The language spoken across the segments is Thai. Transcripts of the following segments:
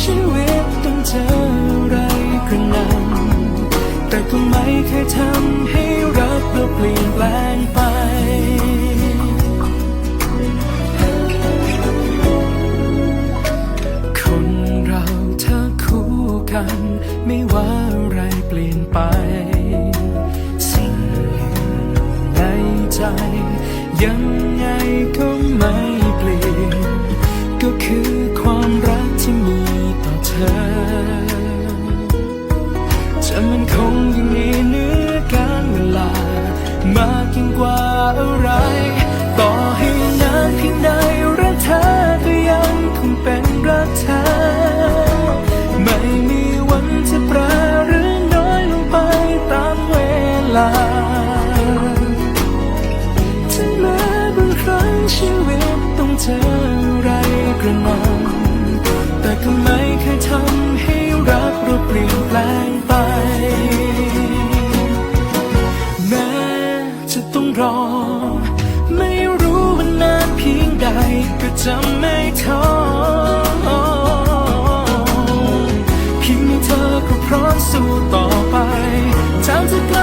ชีวิตต้องเจออะไรกระหน่ำแต่ก็ไม่เคยทำให้รักเราเปลี่ยนแปลงไปคนเราถ้าคู่กันไม่ว่าอะไรเปลี่ยนไป สิ่งในใจ ยังไงก็ไม่เปลี่ยน เจอไรกระหน่ำแต่ก็ไม่เคยทำให้รักเราเปลี่ยนแปลงไป แม้จะต้องรอ ไม่รู้ว่านานเพียงใดก็จะไม่ท้อเพียงเธอก็พร้อมสู้ต่อไปทางจะกล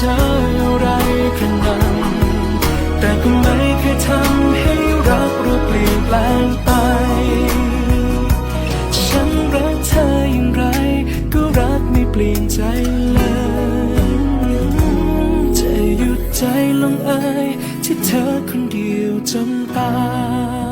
ตต้องเจออะไรกระหน่ำแต่ก็ไม่เคยทำให้รักเราเปลี่ยนแปลงไปฉันรักเธออย่างไร ก็รักไม่เปลี่ยนใจเลยจะหยุดใจลงเอยที่เธอคนเดียวจนตาย